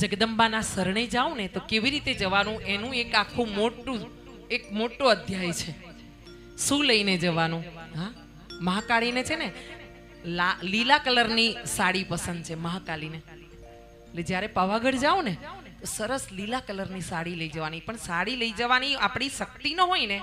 જગદંબાના શરણે જાઓ ને તો કેવી રીતે જવાનું? એનું એક આખું મોટું, એક મોટો અધ્યાય છે. શું લઈને જવાનું? હા? મહાકાળીને છે ને લીલા કલરની સાડી પસંદ છે મહાકાલીને એટલે જ્યારે પાવાગઢ જાઓ ને, તો સરસ લીલા કલરની સાડી લઈ જવાની. પણ સાડી લઈ જવાની આપણી શક્તિ ન હોય ને,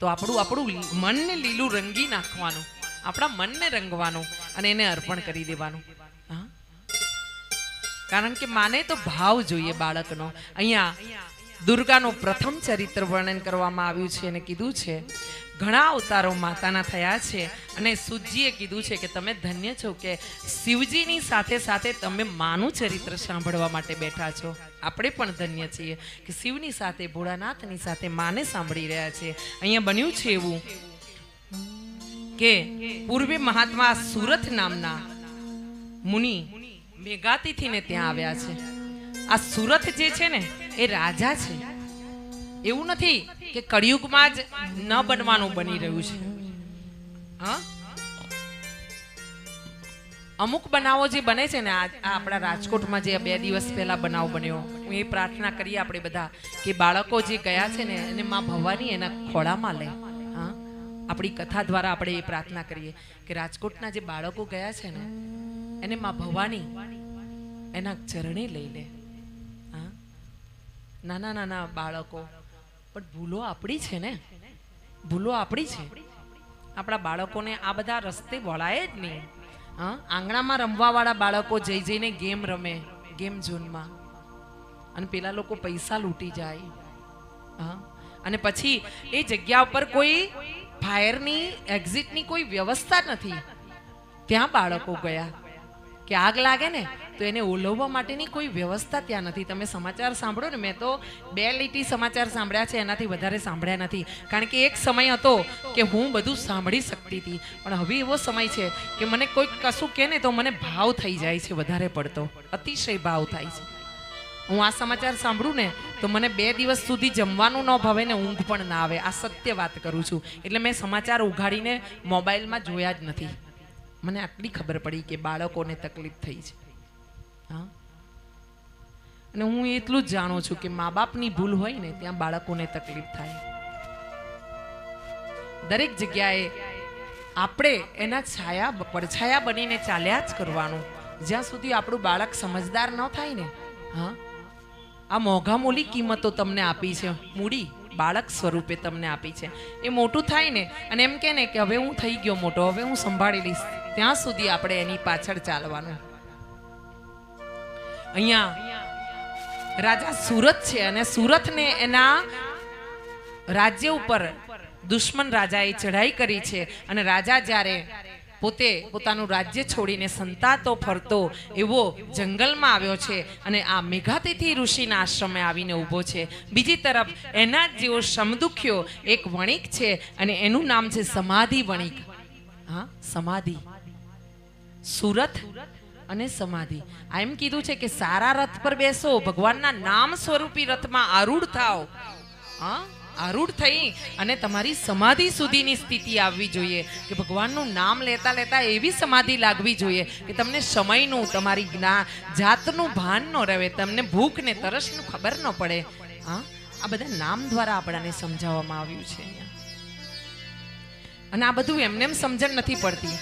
તો આપણું આપણું મનને લીલું રંગી નાખવાનું. આપણા મનને રંગવાનું અને એને અર્પણ કરી દેવાનું. કારણ કે માને તો ભાવ જોઈએ બાળકનો. અહીંયા દુર્ગાનું પ્રથમ ચરિત્ર વર્ણન કરવામાં આવ્યું છે અને કીધું છે, ઘણા અવતારો માતાના થયા છે અને સુજીએ કીધું છે કે તમે ધન્ય છો કે શિવજીની સાથે સાથે તમે માનું ચરિત્ર સાંભળવા માટે બેઠા છો. આપણે પણ ધન્ય છીએ કે શિવની સાથે, ભોળાનાથની સાથે માને સાંભળી રહ્યા છે. અહીંયા બન્યું છે એવું કે પૂર્વે મહાત્મા સુરત નામના મુનિ મેઘાતિથીને ત્યાં આવ્યા છે. આ સુરત જે છે ને, એ રાજા છે. એવું નથી કે કળિયુગમાં જ ન બનવાનું બની રહ્યું છે. હા? અમુક બનાવો જે બને છે ને આ આપણા રાજકોટમાં જે બે દિવસ પહેલા બનાવ બન્યો, હું એ પ્રાર્થના કરીએ આપણે બધા કે બાળકો જે ગયા છે ને, એને માં ભવાની એના ખોળામાં લે. હા? આપણી કથા દ્વારા આપણે એ પ્રાર્થના કરીએ કે રાજકોટના જે બાળકો ગયા છે ને, એને માં ભવાની એના ચરણે લઈ લે. હા? નાના નાના બાળકો. પણ ભૂલો આપણી છે ને? ભૂલો આપણી છે? આપણા બાળકોને આ બધા રસ્તે વળાય જ નહીં. હા? આંગણામાં રમવાવાળા બાળકો જઈ જઈને ગેમ રમે, ગેમ ઝોનમાં. અને પેલા લોકો પૈસા લૂંટી જાય. હા? અને પછી એ જગ્યા ઉપર કોઈ ફાયરની એક્ઝિટની કોઈ વ્યવસ્થા નથી. ત્યાં બાળકો ગયા. કે આગ લાગે ને? તો એને ઓલવવા માટેની કોઈ વ્યવસ્થા ત્યાં નથી. તમે સમાચાર સાંભળો ને, મેં તો બે લીટી સમાચાર સાંભળ્યા છે, એનાથી વધારે સાંભળ્યા નથી. કારણ કે એક સમય હતો કે હું બધું સાંભળી શકતી હતી. પણ હવે એવો સમય છે કે મને કોઈ કશું કહે ને તો મને ભાવ થઈ જાય છે વધારે પડતો. અતિશય ભાવ થાય છે. હું આ સમાચાર સાંભળું ને, તો મને બે દિવસ સુધી જમવાનું ન ભાવે ને ઊંઘ પણ ના આવે. આ સત્ય વાત કરું છું. એટલે મેં સમાચાર ઉઘાડીને મોબાઈલમાં જોયા જ નથી. મને આટલી ખબર પડી કે બાળકોને તકલીફ થઈ છે. અને હું એટલું જ જાણું છું કે મા બાપની ભૂલ હોય ને, ત્યાં બાળકોને તકલીફ થાય. દરેક જગ્યાએ આપણે એના છાયા પડછાયા બનીને ચાલ્યા જ કરવાનું. જ્યાં સુધી આપણું બાળક સમજદાર ન થાય ને, હા? આ મોઘા મોલી કિંમતો તમને આપી છે. મૂડી બાળક સ્વરૂપે તમને આપી છે. એ મોટું થાય ને, અને એમ કે ને કે હવે હું થઈ ગયો મોટો, હવે હું સંભાળી લઈશ. ત્યાં સુધી આપણે એની પાછળ ચાલવાનું. અહીંયા રાજા સુરત છે અને સુરતને એના રાજ્ય ઉપર દુશ્મન રાજાએ ચઢાઈ કરી છે. અને રાજા જ્યારે પોતે પોતાનું રાજ્ય છોડીને સંતાતો ફરતો એવો જંગલમાં આવ્યો છે અને આ મેઘાતિથિ ઋષિના આશ્રમે આવીને ઊભો છે. બીજી તરફ એના જેવો સમદુખ્યો એક વણિક છે અને એનું નામ છે સમાધિ વણિક. હા, સમાધિ. સુરત અને સમાધિ. આ એમ કીધું છે કે સારા રથ પર બેસો, ભગવાનના નામ સ્વરૂપી રથમાં આરૂઢ થાઓ. હા, આરૂઢ થઈ અને તમારી સમાધિ સુધીની સ્થિતિ આવવી જોઈએ. કે ભગવાનનું નામ લેતા લેતા એવી સમાધિ લાગવી જોઈએ કે તમને સમયનું, તમારી જ્ઞા, જાતનું ભાન ન રહે, તમને ભૂખ ને તરસનું ખબર ન પડે. હા, આ બધા નામ દ્વારા આપણાને સમજાવવામાં આવ્યું છે અને આ બધું એમને એમ સમજણ નથી પડતી.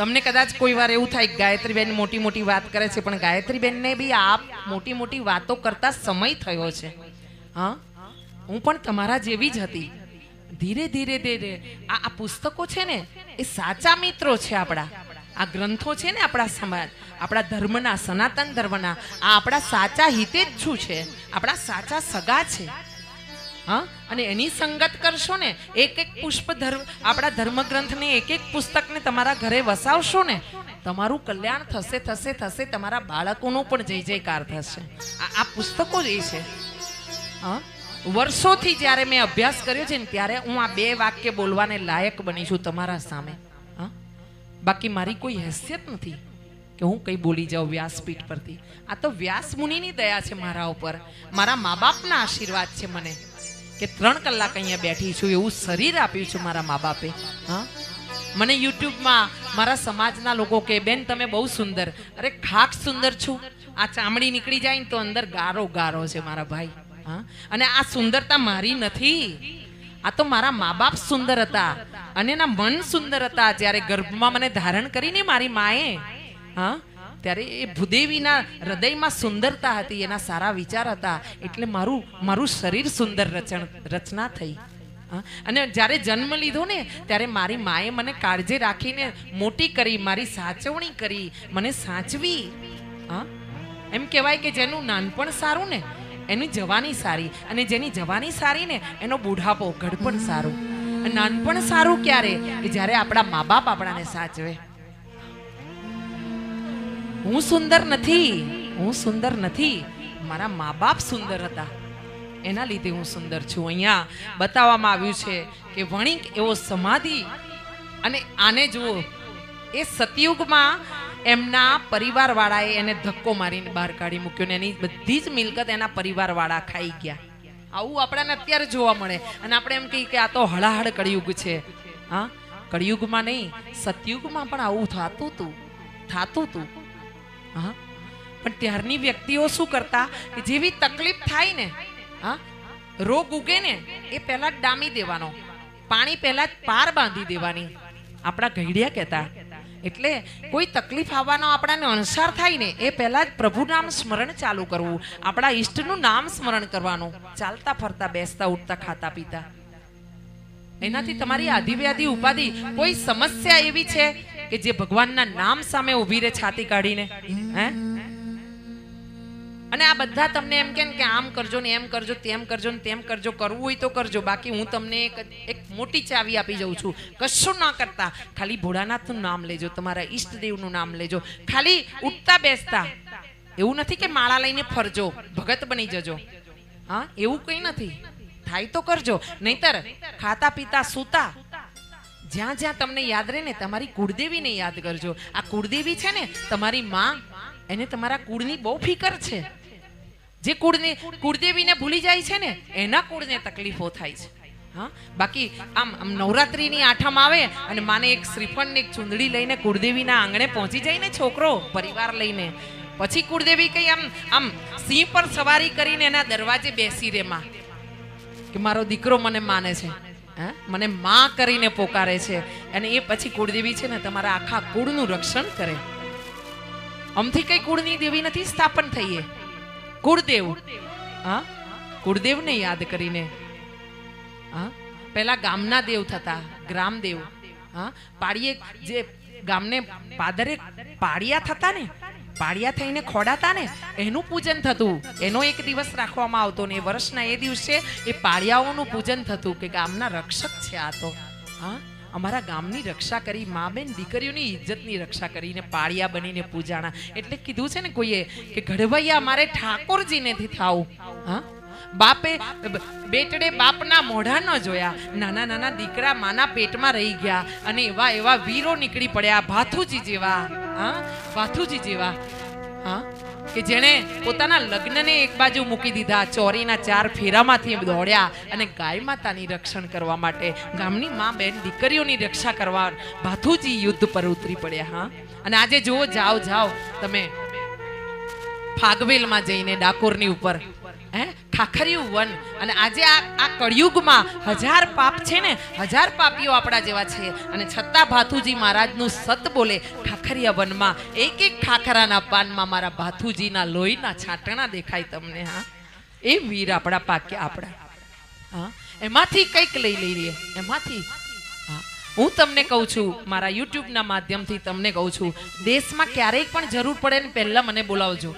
તમને કદાચ કોઈ વાર એવું થાય ગાયત્રીબેન મોટી મોટી વાત કરે છે, પણ ગાયત્રીબેનને બી આ મોટી મોટી વાતો કરતા સમય થયો છે. હા? હું પણ તમારા જેવી જ હતી. ધીરે ધીરે ધીરે. આ આ પુસ્તકો છે ને, એ સાચા મિત્રો છે આપણા. આ ગ્રંથો છે ને આપણા સમાજ. આપણા ધર્મના, સનાતન ધર્મના. આ આપણા સાચા હિતે જ છું છે. આપણા સાચા સગા છે. હા? અને એની સંગત કરશો ને, એક એક પુષ્પ ધર્મ, આપણા ધર્મગ્રંથને એક એક પુસ્તકને તમારા ઘરે વસાવશો ને, તમારું કલ્યાણ થશે થશે થશે, તમારા બાળકોનો પણ જય જયકાર થશે. આ પુસ્તકો જ એ છે. હા? વર્ષોથી જ્યારે મેં અભ્યાસ કર્યો છે ને, ત્યારે હું આ બે વાક્ય બોલવાને લાયક બની છું તમારા સામે. હા? બાકી મારી કોઈ હેસિયત નથી કે હું કંઈ બોલી જાઉં વ્યાસપીઠ પરથી. આ તો વ્યાસ મુનિની દયા છે મારા ઉપર. મારા મા બાપના આશીર્વાદ છે મને. કે ત્રણ કલાક અહીંયા બેઠી છું એવું શરીર આપ્યું છું મારા મા બાપે હા? મને યુટ્યુબમાં મારા સમાજના લોકો કે, બેન, તમે બહુ સુંદર. અરે, ખાક સુંદર છું. આ ચામડી નીકળી જાય ને તો અંદર ગારો ગારો છે મારા ભાઈ. હા? અને આ સુંદરતા મારી નથી. આ તો મારા મા બાપ સુંદર હતા અને એના મન સુંદર હતા. જ્યારે ગર્ભમાં મને ધારણ કરીને મારી માએ, હા ત્યારે એ ભૂદેવીના હૃદયમાં સુંદરતા હતી, એના સારા વિચાર હતા. એટલે મારું મારું શરીર સુંદર રચન રચના થઈ? અને જ્યારે જન્મ લીધો ને, ત્યારે મારી માએ મને કાળજી રાખીને મોટી કરી, મારી સાચવણી કરી, મને સાચવી. હા. એમ કહેવાય કે જેનું નાનપણ સારું ને, એની જવાની સારી. અને જેની જવાની સારી ને, એનો બુઢાપો ઘડપણ સારું. નાનપણ સારું ક્યારે? કે જ્યારે આપણા મા બાપ આપણાને સાચવે. હું સુંદર નથી, હું સુંદર નથી. મારા મા બાપ સુંદર હતા. એના લીધે હું સુંદર છું. અહીંયા બતાવવામાં આવ્યું છે કે વણિક એવો સમાધિ અને આને જુઓ, એ સતયુગમાં એમના પરિવારવાળાએ એને ધક્કો મારીને બહાર કાઢી મૂક્યો ને એની બધી જ મિલકત એના પરિવારવાળા ખાઈ ગયા. આવું આપણાને અત્યારે જોવા મળે. અને આપણે એમ કહીએ કે આ તો હળાહળ કળિયુગ છે. હા? કળિયુગમાં નહીં, સતયુગમાં પણ આવું થતું હતું થતું હતું હા? પણ ત્યારની વ્યક્તિઓ શું કરતા? કે જેવી તકલીફ થાય ને, હા, રોગ ઉગે ને, એ પહેલા ડામી દેવાનો. પાણી પહેલા જ પાર બાંધી દેવાની. આપણા ઘડિયા કહેતા. એટલે કોઈ તકલીફ આવવાનો આપણાને અણસાર થાય ને, એ પહેલા જ પ્રભુ નામ સ્મરણ ચાલુ કરવું. આપણા ઈષ્ટનું નામ સ્મરણ કરવાનું. ચાલતા ફરતા, બેસતા, ઉઠતા, ખાતા, પીતા. એનાથી તમારી આધિવ્યાધિ ઉપાધિ કોઈ સમસ્યા એવી છે કે જે ભગવાનના નામ સામે ઊભી રહે, છાતી કાઢીને, હે? અને આ બધા તમને એમ કે કે આમ કરજો ને એમ કરજો, તેમ કરજો ને તેમ કરજો, કરવું હોય તો કરજો. બાકી હું તમને એક એક મોટી ચાવી આપી જાઉં છું. કશું ના કરતા. ખાલી ભોળાનાથનું નામ લેજો, તમારા ઈષ્ટદેવનું નામ લેજો. ખાલી ઉઠતા બેસતા. એવું નથી કે માળા લઈને ફરજો, ભગત બની જજો. હા, એવું કંઈ નથી. થાય તો કરજો. નહીતર ખાતા પીતા સૂતા જ્યાં જ્યાં તમને યાદ રહે ને, તમારી કુળદેવીને યાદ કરજો. આ કુળદેવી છે ને, તમારી માં, એને તમારા કુળની બહુ ફિકર છે. જે કુળને, કુળદેવીને ભૂલી જાય છે ને, એના કુળને તકલીફો થાય છે. હા? બાકી આમ આમ નવરાત્રીની આઠમ આવે અને માને એક શ્રીફળ એક ચુંદડી લઈને કુળદેવીના આંગણે પહોંચી જાય ને છોકરો, પરિવાર લઈને. પછી કુળદેવી કઈ આમ આમ સિંહ પર સવારી કરીને એના દરવાજે બેસી રે માં. કે મારો દીકરો મને માને છે. હે? મને માં કરીને પોકારે છે. અને એ પછી કુળદેવી છે ને તમારા આખા કુળનું રક્ષણ કરે. અમથી કઈ કુળની દેવી નથી, સ્થાપન થઈએ. કુળદેવ. હા? કુળદેવને યાદ કરીને. હા? પહેલા ગામના દેવ થતા, ગ્રામદેવ. હા? પાડીએ જે ગામને પાદરે પાડિયા થતા ને પાડિયા થઈને ખોડાતા ને, એનું પૂજન થતું. એનો એક દિવસ રાખવામાં આવતો ને એ વર્ષના એ દિવસે એ પાળિયાઓનું પૂજન થતું કે ગામના રક્ષક છે આ તો. હા? અમારા ગામની રક્ષા કરી, મા બેન દીકરીઓની ઇજ્જતની રક્ષા કરીને પાળિયા બનીને પૂજાણા. એટલે કીધું છે ને કોઈએ કે ઘડવૈયા, મારે ઠાકોરજીનેથી થાવું. હા? બાપે, બેટડે બાપના મોઢા ન જોયા. નાના નાના દીકરા માના પેટમાં રહી ગયા અને એવા એવા વીરો નીકળી પડ્યા, ભાથુજી જેવા. હા? ભાથુજી જેવા. હા? કે જેણે પોતાના લગ્નને એક બાજુ મૂકી દીધા, ચોરીના ચાર ફેરામાંથી દોડ્યા અને ગાય માતાની રક્ષણ કરવા માટે ગામની મા બેન દીકરીઓની રક્ષા કરવા ભાથુજી યુદ્ધ પર ઉતરી પડ્યા, હા? અને આજે જુઓ, જાઓ જાઓ, તમે ફાગવેલમાં જઈને ડાકોરની ઉપર, હે? ખાખરિયું વન. અને આજે આ આ કળિયુગમાં હજાર પાપ છે ને, હજાર પાપીઓ આપણા જેવા છે. અને છતાં ભાથુજી મહારાજનું સત બોલે ખાખરિયા વનમાં એક એક ખાખરાના પાનમાં મારા ભાથુજીના લોહીના છાંટણા દેખાય તમને, હા? એ વીર આપણા પાક્યા આપણા. હા? એમાંથી કંઈક લઈ લઈ રહીએ એમાંથી હું તમને કહું છું, મારા યુટ્યુબના માધ્યમથી તમને કહું છું, દેશમાં ક્યારેય પણ જરૂર પડે ને પહેલાં મને બોલાવજો.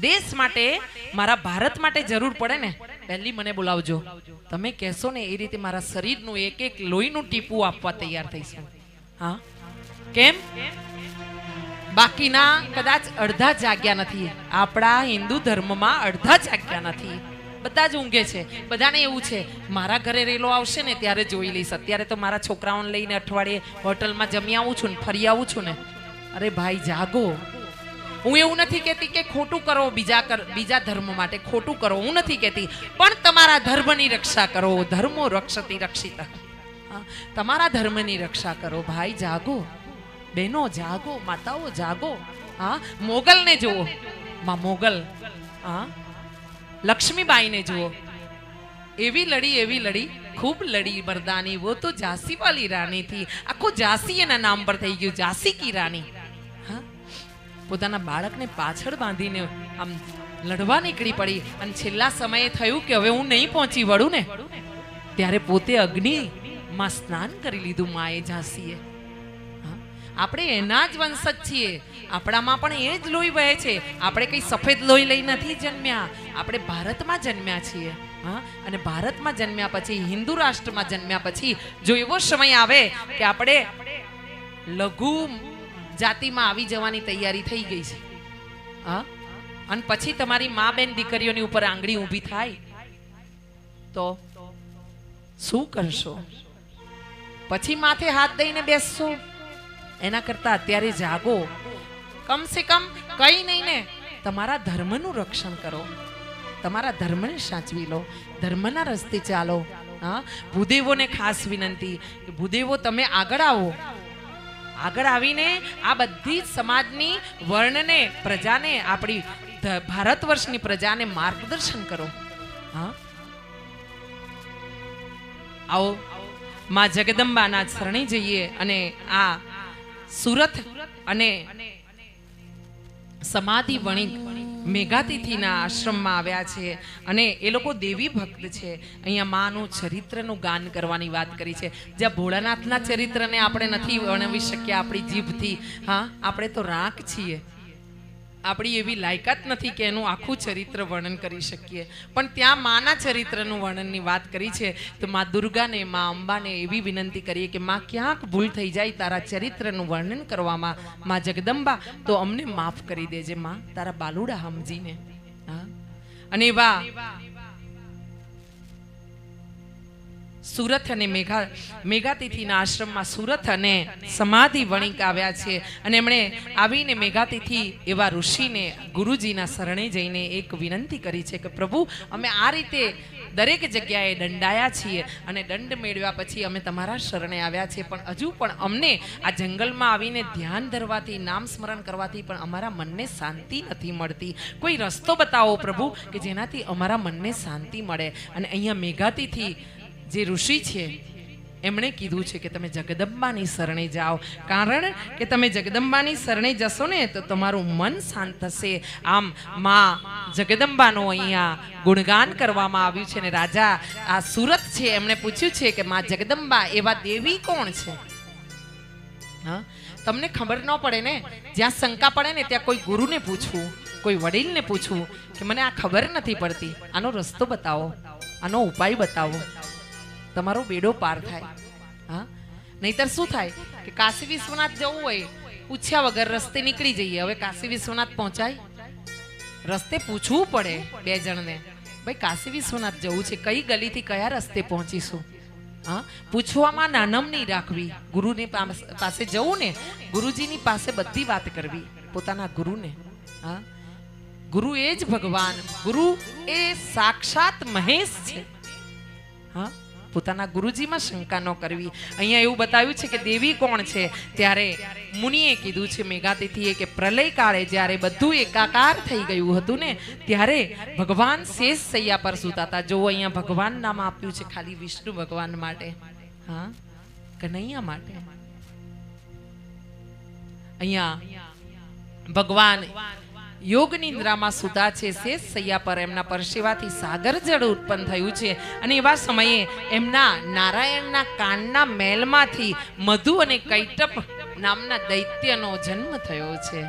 દેશ માટે, મારા ભારત માટે જરૂર પડે ને, પહેલી મને બોલાવજો. તમે કહેશો ને એ રીતે મારા શરીરનું એક એક લોહીનું ટીપું આપવા તૈયાર થઈશું હા. કેમ? બાકીના કદાચ અડધા જાગ્યા નથી. આપણા હિન્દુ ધર્મમાં અડધા જાગ્યા નથી. બધા જ ઊંઘે છે. બધાને એવું છે, મારા ઘરે રેલો આવશે ને ત્યારે જોઈ લઈશ. અત્યારે તો મારા છોકરાઓને લઈને અઠવાડિયે હોટલમાં જમી આવું છું ને, ફરી આવું છું ને. અરે ભાઈ, જાગો. હું એવું નથી કહેતી કે ખોટું કરો બીજા બીજા ધર્મ માટે ખોટું કરો, હું નથી કહેતી. પણ તમારા ધર્મની રક્ષા કરો, ધર્મો રક્ષતી રક્ષિત? તમારા ધર્મની રક્ષા કરો, ભાઈ જાગો. બહેનો જાગો, માતાઓ જાગો. હા, મોગલને જુઓ. માં મોગલ. હા, લક્ષ્મીબાઈને જુઓ. એવી લડી એવી લડી, ખૂબ લડી મરદાની વો તો ઝાંસી વાલી થી આખું ઝાંસી એના નામ પર થઈ ગયું, ઝાંસી કી રાની હા પોતાના બાળકને પાછળ બાંધીને આમ લડવા નીકળી પડી. અને છેલ્લા સમયે થયું કે હવે હું નહીં પહોંચી વળું ને, ત્યારે પોતે અગ્નિમાં સ્નાન કરી લીધું માએ ઝાંસીએ? આપણે એના જ વંશજ છીએ. આપણામાં પણ એ જ લોહી વહે છે. આપણે કઈ સફેદ લોહી લઈ નથી જન્મ્યા. આપણે ભારતમાં જન્મ્યા છીએ. હા, અને ભારતમાં જન્મ્યા પછી, હિન્દુ રાષ્ટ્રમાં જન્મ્યા પછી, જો એવો સમય આવે કે આપણે લઘુ જાતિમાં આવી જવાની તૈયારી થઈ ગઈ છે. હા? અને પછી તમારી મા બેન દીકરીઓની ઉપર આંગળી ઊભી થાય. તો શું કરશો? પછી માથે હાથ દઈને બેસશો. એના કરતા અત્યારે જાગો. કમ સે કમ કઈ નહીં ને. તમારા ધર્મનું રક્ષણ કરો. તમારા ધર્મને સાચવી લો. ધર્મના રસ્તે ચાલો. હા? ભૂદેવોને ખાસ વિનંતી ભૂદેવો, તમે આગળ આવો. આગળ આવીને આ બધી સમાજની વર્ણને, પ્રજાને, આપણી ભારત વર્ષની પ્રજાને માર્ગદર્શન કરો. હા? આવો. માં જગદંબાના શરણે જઈએ અને આ સુરત અને સમાધિ વણિક મેઘાતિથિના આશ્રમમાં આવ્યા છે અને એ લોકો દેવી ભક્ત છે. અહીંયા માનું ચરિત્રનું ગાન કરવાની વાત કરી છે. જ્યાં ભોળાનાથના ચરિત્રને આપણે નથી વર્ણવી શક્યા આપણી જીભથી. હા, આપણે તો રાખ છીએ. આપણી એવી લાયકાત નથી કે એનું આખું ચરિત્ર વર્ણન કરી શકીએ. પણ ત્યાં માના ચરિત્રનું વર્ણનની વાત કરી છે. તો મા દુર્ગાને, મા અંબાને એવી વિનંતી કરીએ કે માં ક્યાંક ભૂલ થઈ જાય તારા ચરિત્રનું વર્ણન કરવામાં. મા જગદંબા, તો અમને માફ કરી દેજે માં, તારા બાલુડા સમજીને હા? અને એવા સુરત અને મેઘા, મેઘાતિથિના આશ્રમમાં સુરત અને સમાધિ વણિક આવ્યા છે. અને એમણે આવીને મેઘાતિથિ એવા ઋષિને, ગુરુજીના શરણે જઈને એક વિનંતી કરી છે કે, પ્રભુ, અમે આ રીતે દરેક જગ્યાએ દંડાયા છીએ અને દંડ મેળવ્યા પછી અમે તમારા શરણે આવ્યા છીએ. પણ હજુ પણ અમને આ જંગલમાં આવીને ધ્યાન ધરવાથી, નામ સ્મરણ કરવાથી પણ અમારા મનને શાંતિ નથી મળતી. કોઈ રસ્તો બતાવો પ્રભુ કે જેનાથી અમારા મનને શાંતિ મળે. અને અહીંયા મેઘાતિથિ જે ઋષિ છે, એમણે કીધું છે કે તમે જગદંબાની શરણે જાઓ. કારણ કે તમે જગદંબાની શરણે જશો ને, તો તમારું મન શાંત થશે. આમ માં જગદંબાનો અહીંયા ગુણગાન કરવામાં આવ્યું છે ને, રાજા આ સુરત છે, એમણે પૂછ્યું છે કે માં જગદંબા, એવા દેવી કોણ છે? હા? તમને ખબર ન પડે ને, જ્યાં શંકા પડે ને, ત્યાં કોઈ ગુરુને પૂછવું, કોઈ વડીલને પૂછવું, કે મને આ ખબર નથી પડતી. આનો રસ્તો બતાવો, આનો ઉપાય બતાવો. તમારો બેડો પાર થાય. હા? નહીતર શું થાય કે કાશી વિશ્વનાથ જવું હોય, પૂછ્યા વગર રસ્તે નીકળી જઈએ. હવે કાશી વિશ્વનાથ પહોંચાય? રસ્તે પૂછવું પડે બે જણને. ભાઈ, કાશી વિશ્વનાથ જવું છે. કઈ ગલીથી કયા રસ્તે પહોંચીશું? હા? પૂછવામાં નાનમ નહીં રાખવી. ગુરુની પાસ- જવું ને, ગુરુજીની પાસે બધી વાત કરવી. પોતાના ગુરુને. હા? ગુરુ એ જ ભગવાન. ગુરુ એ સાક્ષાત મહેશ છે. હા? પોતાના ગુરુજીમાં શંકા ન કરવી. અહીંયા એવું બતાવ્યું છે કે દેવી કોણ છે? ત્યારે મુનિએ કીધું છે, મેઘાતિથિએ કે પ્રલય કાળે જ્યારે બધું એકાકાર થઈ ગયું હતું ને, ત્યારે ભગવાન શેષ સૈયા પર સૂતા હતા. જો અહીંયા ભગવાન નામ આપ્યું છે ખાલી વિષ્ણુ ભગવાન માટે. હા? કનૈયા માટે. અહીંયા ભગવાન યોગ નિંદ્રામાં સુતા છે, શેષ સૈયા પર એમના પરસેવાથી સાગર જળ ઉત્પન્ન થયું છે. અને એવા સમયે એમના નારાયણના કાનના મેલમાંથી મધુ અને કૈટપ નામના દૈત્યનો જન્મ થયો છે.